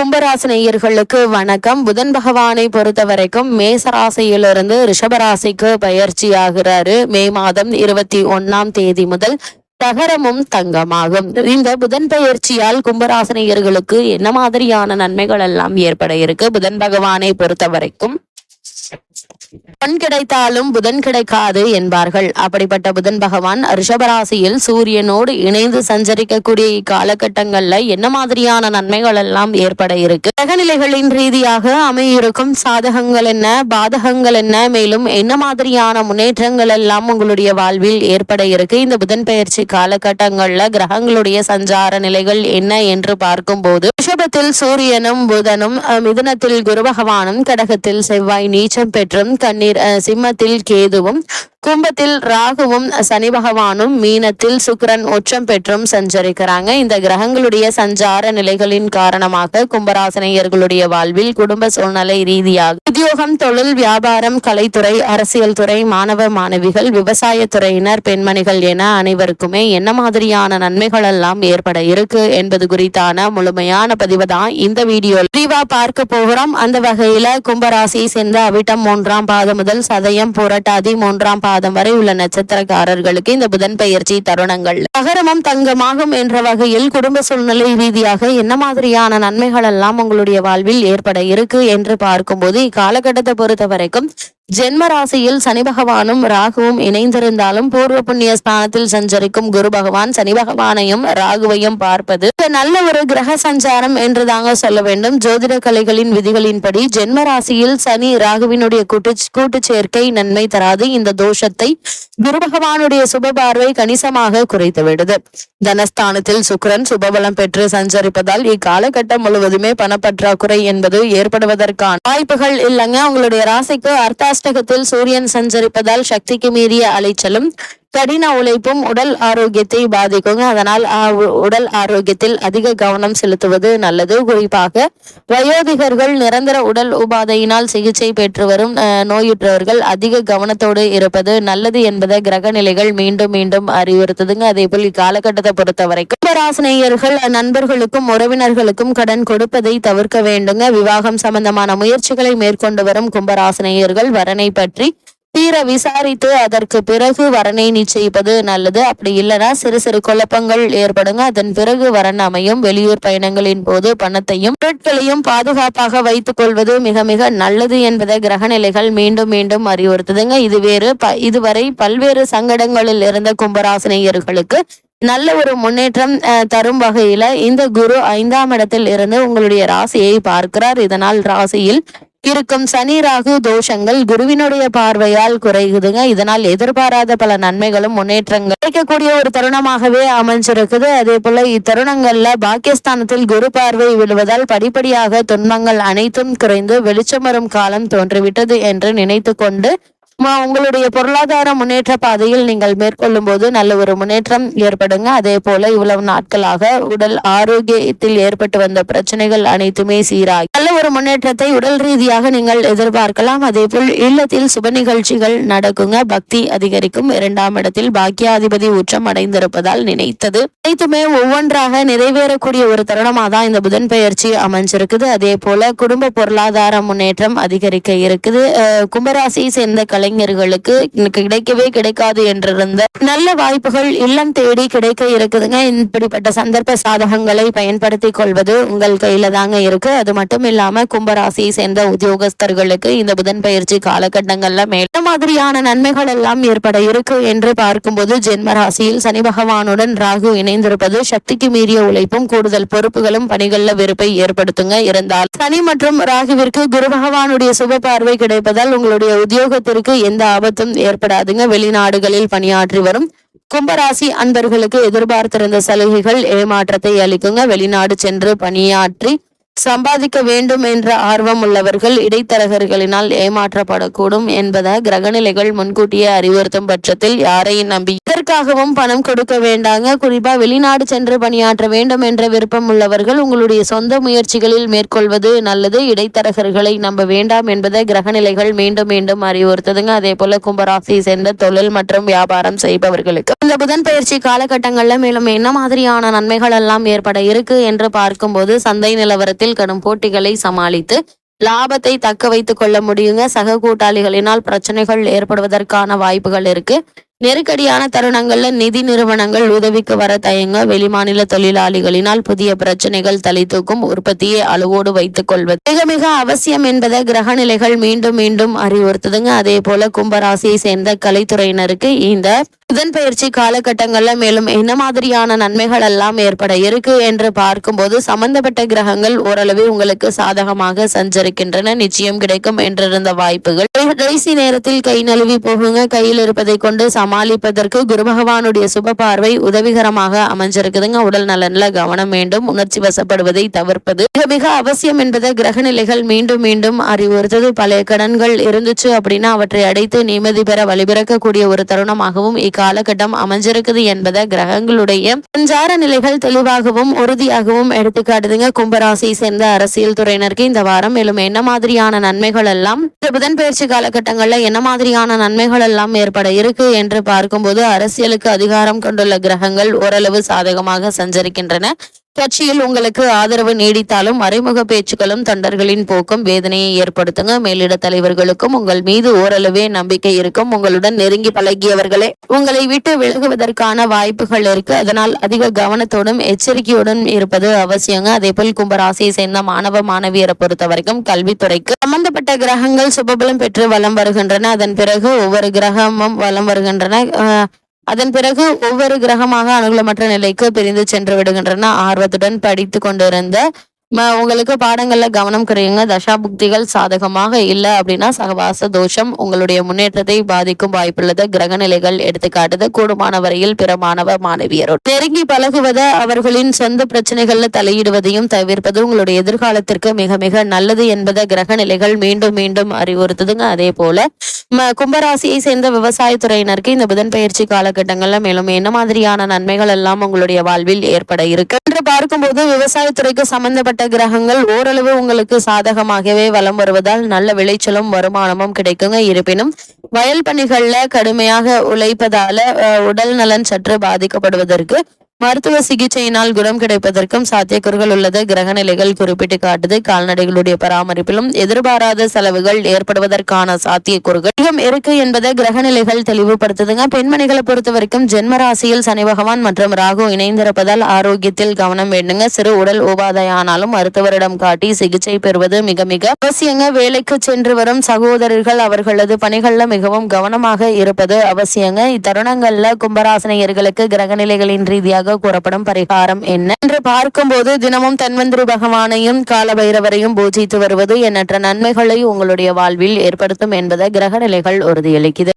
கும்பராசினியர்களுக்கு வணக்கம். புதன் பகவானை பொறுத்த வரைக்கும் மேசராசியிலிருந்து ரிஷபராசிக்கு பயிற்சி ஆகிறாரு மே மாதம் இருபத்தி ஒன்னாம் தேதி முதல் தகரமும் தங்கமாகும். இந்த புதன் பயிற்சியால் கும்பராசினியர்களுக்கு என்ன மாதிரியான நன்மைகள் எல்லாம் ஏற்பட இருக்கு? புதன் பகவானை பொறுத்த வரைக்கும் பொன் கிடைத்தாலும் புதன் கிடைக்காது என்பார்கள். அப்படிப்பட்ட புதன் பகவான் ரிஷபராசியில் சூரியனோடு இணைந்து சஞ்சரிக்கக்கூடிய இக்காலகட்டங்கள்ல என்ன மாதிரியான நன்மைகள் எல்லாம் ஏற்பட இருக்கு? கிரகநிலைகளின் ரீதியாக அமையிருக்கும் சாதகங்கள் என்ன? பாதகங்கள் என்ன? மேலும் என்ன மாதிரியான முன்னேற்றங்கள் எல்லாம் உங்களுடைய வாழ்வில் ஏற்பட இருக்கு? இந்த புதன் பயிற்சி காலகட்டங்கள்ல கிரகங்களுடைய சஞ்சார நிலைகள் என்ன என்று பார்க்கும்போது ரிஷபத்தில் சூரியனும் புதனும் அஹ், மிதுனத்தில் குரு பகவானும் கடகத்தில் செவ்வாய் நீ நீச்சம் பெற்றும் கண்ணீர் அஹ், சிம்மத்தில் கேதுவும் கும்பத்தில் ராகுவும் சனி பகவானும் மீனத்தில் சுக்கிரன் உச்சம் பெற்றும் சஞ்சரிக்கிறாங்க. இந்த கிரகங்களுடைய சஞ்சார நிலைகளின் காரணமாக கும்பராசனையர்களுடைய வாழ்வில் குடும்ப சூழ்நிலை ரீதியாக உத்தியோகம் தொழில் வியாபாரம் கலைத்துறை அரசியல் துறை மாணவ மாணவிகள் விவசாய துறையினர் பெண்மணிகள் என அனைவருக்குமே என்ன மாதிரியான நன்மைகள் எல்லாம் ஏற்பட இருக்கு என்பது குறித்தான முழுமையான பதிவு தான் இந்த வீடியோ. விரிவா பார்க்க போகிறோம். அந்த வகையில கும்பராசியை சேர்ந்த அவிட்டம் மூன்றாம் பாதம் முதல் சதயம் புரட்டாதி மூன்றாம் பாதம் வரை உள்ள நட்சத்திரக்காரர்களுக்கு இந்த புதன் பயிற்சி தருணங்கள். தகரமும் தங்கமாகும் என்ற வகையில் குடும்ப சூழ்நிலை ரீதியாக என்ன மாதிரியான நன்மைகள் எல்லாம் உங்களுடைய வாழ்வில் ஏற்பட இருக்கு என்று பார்க்கும்போது காலகட்டத்தை பொறுத்த வரைக்கும் ஜென்ம ராசியில் சனி பகவானும் ராகுவும் இணைந்திருந்தாலும் பூர்வ புண்ணிய ஸ்தானத்தில் சஞ்சரிக்கும் குரு பகவான் சனி பகவானையும் ராகுவையும் பார்ப்பது நல்ல ஒரு கிரக சஞ்சாரம் என்று தாங்க சொல்ல வேண்டும். ஜோதிட கலைகளின் விதிகளின்படி ஜென்ம ராசியில் சனி ராகுவினுடைய கூட்டு கூட்டு சேர்க்கை நன்மை தராது. இந்த தோஷத்தை குரு பகவானுடைய சுப பார்வை கணிசமாக குறைத்து விடுது. தனஸ்தானத்தில் சுக்கரன் சுபபலம் பெற்று சஞ்சரிப்பதால் இக்காலகட்டம் முழுவதுமே பணப்பற்றாக்குறை என்பது ஏற்படுவதற்கான வாய்ப்புகள் இல்லைங்க. உங்களுடைய ராசிக்கு அர்த்தா அஷ்டகத்தில் சூரியன் சஞ்சரிப்பதால் சக்திக்கு மீறிய அலைச்சலும் கடின உழைப்பும் உடல் ஆரோக்கியத்தை பாதிக்குங்க. அதனால் உடல் ஆரோக்கியத்தில் அதிக கவனம் செலுத்துவது நல்லது. குறிப்பாக வயோதிகர்கள் நிரந்தர உடல் உபாதையினால் சிகிச்சை பெற்று வரும் நோயுற்றவர்கள் அதிக கவனத்தோடு இருப்பது நல்லது என்பதை கிரக நிலைகள் மீண்டும் மீண்டும் அறிவுறுத்துதுங்க. அதே போல் இக்காலகட்டத்தை பொறுத்த வரைக்கும் கும்பராசினியர்கள் நண்பர்களுக்கும் உறவினர்களுக்கும் கடன் கொடுப்பதை தவிர்க்க வேண்டுங்க. விவாகம் சம்பந்தமான முயற்சிகளை மேற்கொண்டு வரும் கும்பராசினியர்கள் வரனை பற்றி தீர விசாரித்து அதற்கு பிறகு வரனை நிச்சயிப்பது நல்லது. அப்படி இல்லைன்னா சிறு சிறு குழப்பங்கள் ஏற்படுங்க. அதன் பிறகு வரன் அமையும். வெளியூர் பயணங்களின் போது பணத்தையும் பொருட்களையும் பாதுகாப்பாக வைத்துக் கொள்வது மிக மிக நல்லது என்பதை கிரகநிலைகள் மீண்டும் மீண்டும் அறிவுறுத்துதுங்க. இது வேறு ப இதுவரை பல்வேறு சங்கடங்களில் இருந்த கும்பராசினியர்களுக்கு நல்ல ஒரு முன்னேற்றம் அஹ், தரும் வகையில இந்த குரு ஐந்தாம் இடத்தில் இருந்து உங்களுடைய ராசியை பார்க்கிறார். இதனால் ராசியில் இருக்கும் சனி ராகு தோஷங்கள் குருவினுடைய பார்வையால் குறைகுதுங்க இதனால் எதிர்பாராத பல நன்மைகளும் முன்னேற்றங்கள் கிடைக்கக்கூடிய ஒரு தருணமாகவே அமைஞ்சிருக்குது. அதே போல இத்தருணங்கள்ல பாக்கியஸ்தானத்தில் குரு பார்வை விழுவதால் படிப்படியாக துன்பங்கள் அனைத்தும் குறைந்து வெளிச்சம் வரும் காலம் தோன்றிவிட்டது என்று நினைத்து கொண்டு உங்களுடைய பொருளாதார முன்னேற்ற பாதையில் நீங்கள் மேற்கொள்ளும் போது நல்ல ஒரு முன்னேற்றம் ஏற்படுங்க. அதே போல இவ்வளவு நாட்களாக உடல் ஆரோக்கியத்தில் ஏற்பட்டு வந்த பிரச்சனைகள் அனைத்துமே சீராகி நல்ல ஒரு முன்னேற்றத்தை உடல் ரீதியாக நீங்கள் எதிர்பார்க்கலாம். அதே போல் இல்லத்தில் சுப நிகழ்ச்சிகள் நடக்குங்க. பக்தி அதிகரிக்கும். இரண்டாம் இடத்தில் பாக்கியாதிபதி உச்சம் அடைந்திருப்பதால் நினைத்தது. அனைத்துமே ஒவ்வொன்றாக நிறைவேறக்கூடிய ஒரு தருணமாக தான் இந்த புதன் பெயர்ச்சி அமைஞ்சிருக்குது. அதே போல குடும்ப பொருளாதார முன்னேற்றம் அதிகரிக்க இருக்குது. கும்பராசியை சேர்ந்த கலை கலைஞர்களுக்கு கிடைக்கவே கிடைக்காது என்றிருந்த நல்ல வாய்ப்புகள் இல்லம் தேடி கிடைக்க இருக்குதுங்க. இப்படிப்பட்ட சந்தர்ப்ப சாதகங்களை பயன்படுத்தி கொள்வது உங்கள் கையில தாங்க இருக்கு. அது மட்டும் இல்லாம கும்பராசியை சேர்ந்த உத்தியோகஸ்தர்களுக்கு இந்த புதன் பயிற்சி காலகட்டங்கள்ல மேல மாதிரியான நன்மைகள் எல்லாம் ஏற்பட இருக்கு என்று பார்க்கும்போது ஜென்ம ராசியில் சனி பகவானுடன் ராகு இணைந்திருப்பது சக்திக்கு மீறிய உழைப்பும் கூடுதல் பொறுப்புகளும் பணிகள்ல வெறுப்பை ஏற்படுத்துங்க. இருந்தால் சனி மற்றும் ராகுவிற்கு குரு பகவானுடைய சுப பார்வை கிடைப்பதால் உங்களுடைய உத்தியோகத்திற்கு எந்த ஆபத்தும் ஏற்படாதுங்க. வெளிநாடுகளில் பணியாற்றி வரும் கும்பராசி அன்பர்களுக்கு எதிர்பார்த்திருந்த சலுகைகள் ஏமாற்றத்தை அளிக்குங்க. வெளிநாடு சென்று பணியாற்றி சம்பாதிக்க வேண்டும் என்ற ஆர்வம் உள்ளவர்கள் இடைத்தரகர்களினால் ஏமாற்றப்படக்கூடும் என்பதை கிரகநிலைகள் முன்கூட்டியே அறிவுறுத்தும் பட்சத்தில் யாரையும் நம்பி எதற்காகவும் பணம் கொடுக்க வேண்டாங்க. குறிப்பா வெளிநாடு சென்று பணியாற்ற வேண்டும் என்ற விருப்பம் உள்ளவர்கள் உங்களுடைய சொந்த முயற்சிகளில் மேற்கொள்வது நல்லது. இடைத்தரகர்களை நம்ப வேண்டாம் என்பதை கிரகநிலைகள் மீண்டும் மீண்டும் அறிவுறுத்துதுங்க. அதே போல கும்பராசியை சேர்ந்த தொழில் மற்றும் வியாபாரம் செய்பவர்களுக்கு. இந்த புதன் பயிற்சி காலகட்டங்கள்ல மேலும் என்ன மாதிரியான நன்மைகள் எல்லாம் ஏற்பட இருக்கு என்று பார்க்கும்போது சந்தை நிலவரத்தில் கடும் போட்டிகளை சமாளித்து லாபத்தை தக்க வைத்துக் கொள்ள முடியுங்க. சக கூட்டாளிகளினால் பிரச்சனைகள் ஏற்படுவதற்கான வாய்ப்புகள் இருக்கு. நெருக்கடியான தருணங்கள்ல நிதி நிறுவனங்கள் உதவிக்கு வர தயங்க வெளிமாநில தொழிலாளிகளினால் புதிய பிரச்சனைகள் தலை தூக்கும் உற்பத்தியை அளவோடு வைத்துக் கொள்வது. மிக மிக அவசியம் என்பதை கிரக நிலைகள் மீண்டும் மீண்டும் அறிவுறுத்துதுங்க. அதே போல கும்பராசியை சேர்ந்த கலைத்துறையினருக்கு இந்த புதன் பயிற்சி காலகட்டங்கள்ல மேலும் என்ன மாதிரியான நன்மைகள் எல்லாம் ஏற்பட இருக்கு என்று பார்க்கும்போது சம்பந்தப்பட்ட கிரகங்கள் ஓரளவு உங்களுக்கு சாதகமாக சஞ்சரிக்கின்றன. நிச்சயம் கிடைக்கும் என்றிருந்த வாய்ப்புகள். கடைசி நேரத்தில் கை நழுவி போகுங்க. கையில் இருப்பதை கொண்டு சமாளிப்பதற்கு குரு பகவானுடைய சுப பார்வை உதவிகரமாக அமைஞ்சிருக்குதுங்க. உடல் நலன்ல கவனம் வேண்டும் உணர்ச்சி வசப்படுவதை தவிர்ப்பது மிக மிக அவசியம் என்பதை கிரக நிலைகள் மீண்டும் மீண்டும் அறிவுறுத்தது. பழைய கடன்கள் இருந்துச்சு அப்படின்னா அவற்றை அடைத்து நிம்மதி பெற வழிபிறக்கக்கூடிய ஒரு தருணமாகவும் காலகட்டம் அமைஞ்சிருக்குது என்பதை கிரகங்களுடைய சஞ்சார நிலைகள் தெளிவாகவும் உறுதியாகவும் எடுத்துக்காட்டுதுங்க. கும்பராசியை சேர்ந்த அரசியல் துறையினருக்கு இந்த வாரம் மேலும் என்ன மாதிரியான நன்மைகள் எல்லாம் இந்த புதன் பயிற்சி காலகட்டங்கள்ல என்ன மாதிரியான நன்மைகள் எல்லாம் ஏற்பட இருக்கு என்று பார்க்கும்போது அரசியலுக்கு அதிகாரம் கொண்டுள்ள கிரகங்கள் ஓரளவு சாதகமாக சஞ்சரிக்கின்றன. கட்சியில் உங்களுக்கு ஆதரவு நீடித்தாலும் மறைமுக பேச்சுக்களும் தொண்டர்களின் போக்கும் வேதனையை ஏற்படுத்துங்க. மேலிட தலைவர்களுக்கும் உங்கள் மீது ஓரளவே நம்பிக்கை இருக்கும். உங்களுடன் நெருங்கி பழகியவர்களே உங்களை விட்டு விலகுவதற்கான வாய்ப்புகள் இருக்கு. அதனால் அதிக கவனத்தோடும் எச்சரிக்கையுடன் இருப்பது அவசியங்க. அதே போல் கும்பராசியை சேர்ந்த மாணவ மாணவியரை பொறுத்த வரைக்கும் கல்வித்துறைக்கு சம்பந்தப்பட்ட கிரகங்கள் சுபபலம் பெற்று வலம் வருகின்றன. அதன் பிறகு ஒவ்வொரு கிரகமும் வலம் வருகின்றன. அதன் பிறகு ஒவ்வொரு கிரகமாக அனுகூலமற்ற நிலைக்கு பிரிந்து சென்று விடுகின்றன. ஆர்வத்துடன் படித்து கொண்டிருந்த உங்களுக்கு பாடங்கள்ல கவனம் குறையுங்க. தசா புக்திகள் சாதகமாக இல்லை அப்படின்னா சகவாச தோஷம் உங்களுடைய முன்னேற்றத்தை பாதிக்கும் வாய்ப்புள்ளது. கிரக நிலைகள் எடுத்துக்காட்டுது. கூடுமான வரையில் பிற மாணவ மாணவியரோடு. நெருங்கி பழகுவத அவர்களின் சொந்த பிரச்சனைகள்ல தலையிடுவதையும் தவிர்ப்பது உங்களுடைய எதிர்காலத்திற்கு மிக மிக நல்லது என்பதை கிரக நிலைகள் மீண்டும் மீண்டும் அறிவுறுத்துதுங்க. அதே போல கும்பராசியை சேர்ந்த விவசாயத்துறையினருக்கு இந்த புதன் பயிற்சி காலகட்டங்கள்ல மேலும் என்ன மாதிரியான நன்மைகள் எல்லாம் உங்களுடைய வாழ்வில் ஏற்பட இருக்கு? என்று பார்க்கும்போது விவசாயத்துறைக்கு சம்பந்தப்பட்ட கிரகங்கள் ஓரளவு உங்களுக்கு சாதகமாகவே வலம் வருவதால் நல்ல விளைச்சலும் வருமானமும் கிடைக்குங்க. இருப்பினும் வயல் பணிகள்ல கடுமையாக உழைப்பதால உடல் நலன் சற்று பாதிக்கப்படுவதற்கு மருத்துவ சிகிச்சையினால் குணம் கிடைப்பதற்கும் சாத்தியக்கூறுகள் உள்ளது. கிரக நிலைகள் குறிப்பிட்டு காட்டுது. கால்நடைகளுடைய பராமரிப்பிலும் எதிர்பாராத செலவுகள் ஏற்படுவதற்கான சாத்தியக்கூறுகள். அதிகம் இருக்கு என்பதை கிரக நிலைகள் தெளிவுபடுத்துதுங்க. பெண்மணிகளை பொறுத்த வரைக்கும் ஜென்ம ராசியில் சனி பகவான் மற்றும் ராகு இணைந்திருப்பதால் ஆரோக்கியத்தில் கவனம் வேண்டுங்க. சிறு உடல் உபாதையானாலும் மருத்துவரிடம் காட்டி சிகிச்சை பெறுவது மிக மிக அவசியங்க. வேலைக்கு சென்று வரும் சகோதரர்கள் அவர்களது பணிகள்ல மிகவும் கவனமாக இருப்பது அவசியங்க. இத்தருணங்கள்ல கும்பராசனையர்களுக்கு கிரகநிலைகளின் ரீதியாக கூறப்படும் பரிகாரம் என்ன? என்று பார்க்கும்போது தினமும் தன்வந்திரி பகவானையும் காலபைரவரையும் பூஜித்து வருவது எண்ணற்ற நன்மைகளை உங்களுடைய வாழ்வில் ஏற்படுத்தும் என்பதை கிரக நிலைகள் உறுதியளிக்குது.